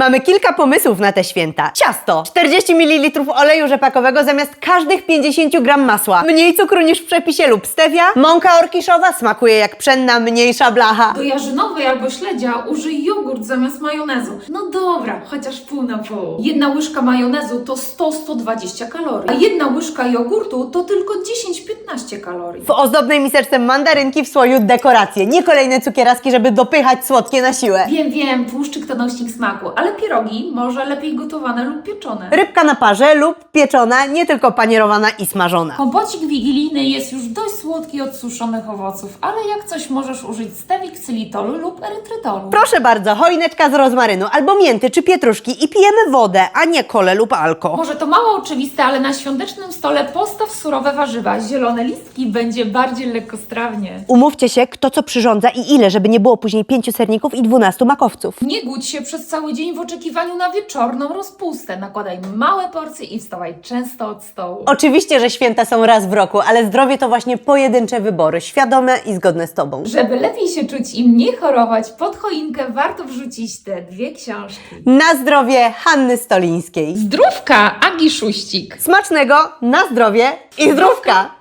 Mamy kilka pomysłów na te święta. Ciasto. 40 ml oleju rzepakowego zamiast każdych 50 gram masła. Mniej cukru niż w przepisie lub stevia. Mąka orkiszowa smakuje jak pszenna, mniejsza blacha. Do jarzynowej albo śledzia użyj jogurt zamiast majonezu. No dobra, chociaż pół na pół. Jedna łyżka majonezu to 100-120 kalorii, a jedna łyżka jogurtu to tylko 10-15 kalorii. W ozdobnej miseczce mandarynki w słoju dekoracje. Nie kolejne cukieraski, żeby dopychać słodkie na siłę. Wiem, wiem, tłuszczyk to nośnik smaku, ale pierogi może lepiej gotowane lub pieczone. Rybka na parze lub pieczona, nie tylko panierowana i smażona. Kompocik wigilijny jest już dość słodki od suszonych owoców, ale jak coś możesz użyć stevik, xylitolu lub erytrytolu. Proszę bardzo, choineczka z rozmarynu albo mięty czy pietruszki i pijemy wodę, a nie kole lub alko. Może to mało oczywiste, ale na świątecznym stole postaw surowe warzywa, zielone listki, będzie bardziej lekkostrawnie. Umówcie się, kto co przyrządza i ile, żeby nie było później pięciu serników i dwunastu makowców. Nie głódź się przez cały dzień w oczekiwaniu na wieczorną rozpustę. Nakładaj małe porcje i wstawaj często od stołu. Oczywiście, że święta są raz w roku, ale zdrowie to właśnie pojedyncze wybory, świadome i zgodne z Tobą. Żeby lepiej się czuć i mniej chorować, pod choinkę warto wrzucić te dwie książki. Na zdrowie Hanny Stolińskiej. Zdrówka, Agi Szuścik. Smacznego, na zdrowie i zdrówka!